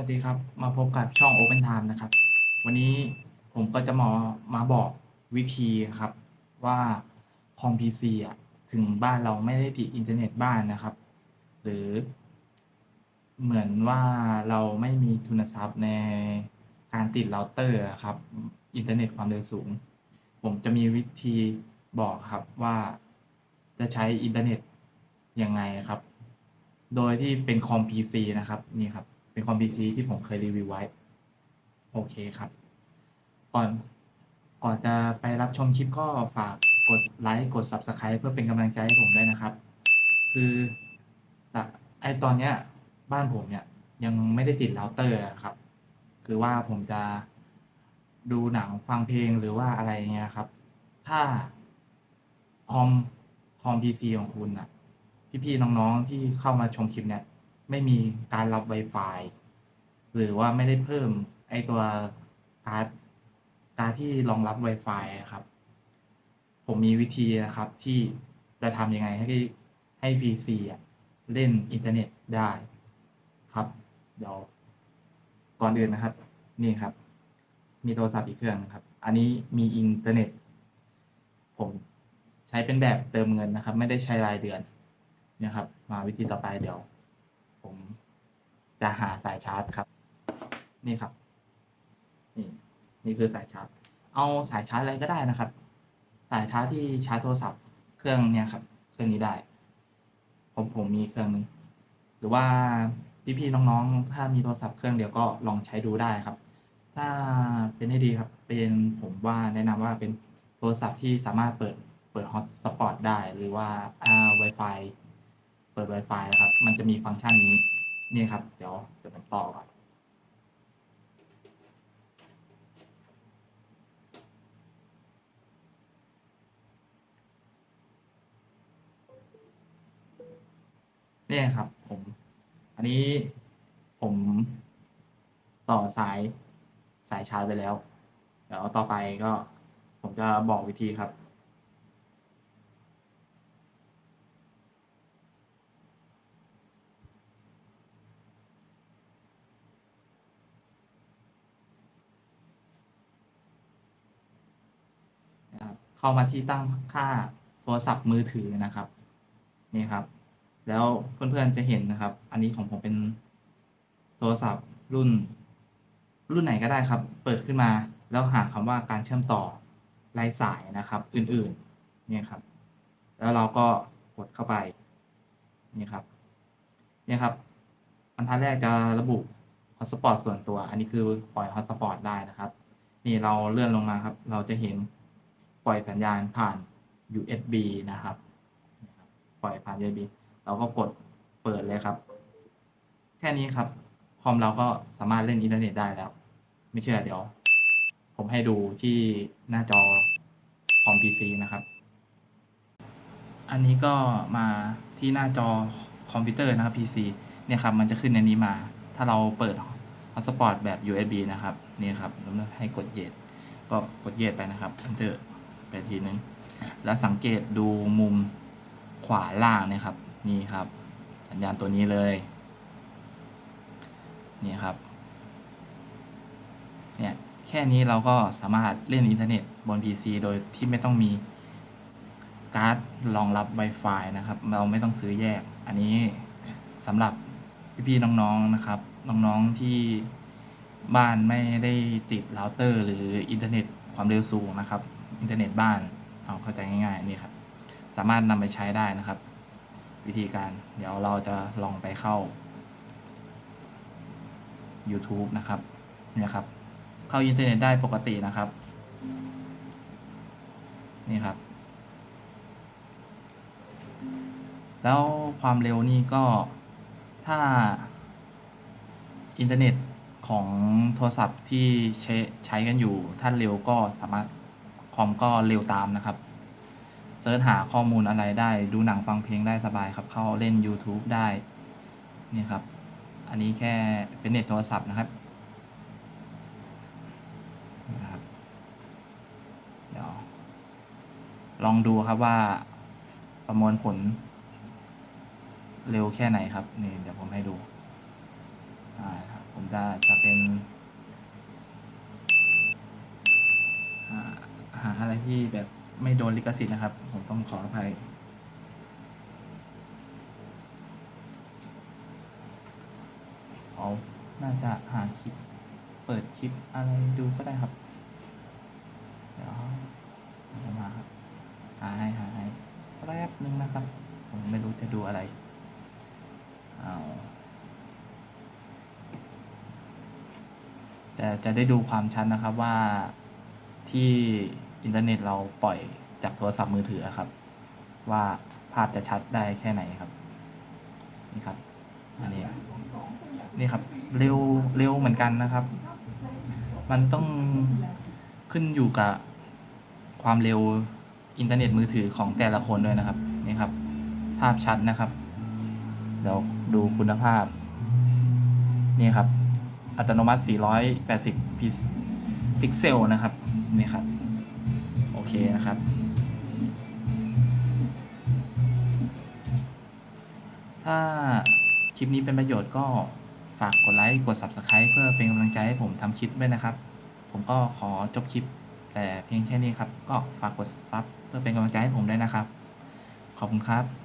วัสดีครับ มาพบกับช่อง Open Time นะครับ วันนี้ผมก็จะมามาบอกวิธีครับว่าคอม PC อะถึงบ้านเราไม่ได้ติดอินเทอร์เน็ตบ้านนะครับ หรือ เหมือนว่าเราไม่มีทุนทรัพย์ในการติดเราเตอร์ครับอินเทอร์เน็ตความเร็วสูง ผมจะมีวิธีบอกครับว่าจะใช้อินเทอร์เน็ตยังไงครับ โดยที่เป็นคอม PC นะครับนี่ครับ เป็นคอม PC ที่ผมเคยรีวิวไว้ โอเคครับ ก่อนก่อนจะไปรับชมคลิปก็ฝากกดไลค์กด Subscribe เพื่อเป็นกำลังใจให้ผมด้วยนะครับ คือไอตอนเนี้ยบ้านผมเนี่ยยังไม่ได้ติดเราเตอร์ครับ คือว่าผมจะดูหนังฟังเพลงหรือว่าอะไรเงี้ยครับ ถ้าคอมคอม PC ของคุณอะพี่ๆน้องๆที่เข้ามาชมคลิปเนี่ย ไม่มีการรับ Wi-Fi หรือว่าไม่ได้เพิ่มไอตัวการ์ดการ์ดที่รองรับ Wi-Fi ครับ ผมมีวิธีนะครับที่จะทำยังไงให้ให้ PC อะเล่นอินเทอร์เน็ตได้ครับเดี๋ยวก่อนอื่นนะครับ นี่ครับ มีโทรศัพท์อีกเครื่องครับ อันนี้มีอินเทอร์เน็ต ผมใช้เป็นแบบเติมเงินนะครับ ไม่ได้ใช้รายเดือนนี่ครับ มาวิธีต่อไปเดี๋ยว ผมจะหาสายชาร์จครับ นี่ครับ นี่นี่คือสายชาร์จ เอาสายชาร์จอะไรก็ได้นะครับ สายชาร์จที่ชาร์จโทรศัพท์เครื่องเนี่ยครับ เครื่องนี้ได้ ผมผมมีเครื่องนึงหรือว่าพี่ๆน้องๆ ถ้ามีโทรศัพท์เครื่องเดียวก็ลองใช้ดูได้ครับ ถ้าเป็นให้ดีครับ เป็นผมว่าแนะนำว่าเป็นโทรศัพท์ที่สามารถเปิดเปิดฮอตสปอตได้ หรือว่าอ่า Wi-Fi เปิด Wi-Fi นะครับ มันจะมีฟังก์ชันนี้ นี่ครับ เดี๋ยวเดี๋ยวผมต่อก่อนเนี่ยครับ ผม อันนี้ผมต่อสายสายชาร์จไปแล้ว เดี๋ยวต่อไปก็ผมจะบอกวิธีครับ นะครับ เข้ามาที่ตั้งค่าโทรศัพท์มือถือนะครับ นี่ครับ แล้วเพื่อนๆจะเห็นนะครับ อันนี้ของผมเป็นโทรศัพท์รุ่น รุ่นไหนก็ได้ครับ เปิดขึ้นมาแล้วหาคำว่าการเชื่อมต่อไร้สายนะครับ อื่นๆเนี่ยครับ แล้วเราก็กดเข้าไปนี่ครับเนี่ยครับบรรทัดแรกจะระบุ hotspot ส่วนตัว อันนี้คือปล่อย hotspot ได้นะครับ นี่เราเลื่อนลงมาครับ เราจะเห็น ปล่อยสัญญาณผ่าน USB นะครับ ปล่อยผ่าน USB เราก็กดเปิดเลยครับ แค่นี้ครับ คอมเราก็สามารถเล่นอินเทอร์เน็ตได้แล้ว ไม่เชื่อเดี๋ยว ผมให้ดูที่หน้าจอคอม PC นะครับ อันนี้ก็มาที่หน้าจอคอมพิวเตอร์นะครับ PC เนี่ยครับ มันจะขึ้นในนี้มา ถ้าเราเปิด Hotspot แบบ USB นะครับ นี่ครับแล้วให้กดเยดก็กดเยดไปนะครับ Enter ไปทีนึง แล้วสังเกตดูมุมขวาล่างนี่ยครับ นี่ครับ สัญญาณตัวนี้เลย นี่ครับ เนี่ยแค่นี้เราก็สามารถเล่นอินเทอร์เน็ตบน PC โดยที่ไม่ต้องมีการ์ดรองรับ Wi-Fi นะครับ เราไม่ต้องซื้อแยก อันนี้สำหรับพี่ๆน้องๆนะครับ น้องๆที่บ้านไม่ได้ติดเราเตอร์ หรืออินเทอร์เน็ตความเร็วสูงนะครับ อินเทอร์เน็ตบ้านเอาเข้าใจง่ายๆนี่ครับ สามารถนำไปใช้ได้นะครับ วิธีการเดี๋ยวเราจะลองไปเข้า YouTube นะครับนี่ครับ เข้าอินเทอร์เน็ตได้ปกตินะครับ นี่ครับ แล้วความเร็วนี่ก็ถ้าอินเทอร์เน็ตของโทรศัพท์ที่ใช้ใช้กันอยู่ถ้านเร็วก็สามารถ คอมก็เร็วตามนะครับเสิร์ชหาข้อมูลอะไรได้ ดูหนังฟังเพลงได้สบายครับ เข้าเล่น YouTube ได้นี่ครับ อันนี้แค่เป็นเน็ตโทรศัพท์นะครับนะครับ เดี๋ยว ลองดูครับว่าประมวลผล เร็วแค่ไหนครับ นี่เดี๋ยวผมให้ดู ผมจะจะเป็น ที่แบบไม่โดนลิขสิทธิ์นะครับ ผมต้องขออภัย เอาน่าจะหาคลิป เปิดคลิปอะไรดูก็ได้ครับ เดี๋ยวมมาครับ หาให้หาให้แป๊บนึงนะครับ ผมไม่รู้จะดูอะไร เอาจะจะได้ดูความชัดนะครับว่าที่ อินเทอร์เน็ตเราปล่อยจากโทรศัพท์มือถือครับ ว่าภาพจะชัดได้แค่ไหนครับ นี่ครับ อันนี้ นี่ครับ เร็วเร็วเหมือนกันนะครับ มันต้องขึ้นอยู่กับความเร็วอินเทอร์เน็ตมือถือของแต่ละคนด้วยนะครับ นี่ครับ ภาพชัดนะครับเดี๋ยวดูคุณภาพ นี่ครับ อัตโนมัติ 480 พิพิกเซลนะครับ นี่ครับ เคนะครับ ถ้าคลิปนี้เป็นประโยชน์ก็ฝากกดไลค์กด Subscribe เพื่อเป็นกำลังใจให้ผมทำคลิปด้วยนะครับ ผมก็ขอจบคลิป แต่เพียงแค่นี้ครับ ก็ฝากกดซับเพื่อเป็นกำลังใจให้ผมด้วยนะครับ ขอบคุณครับ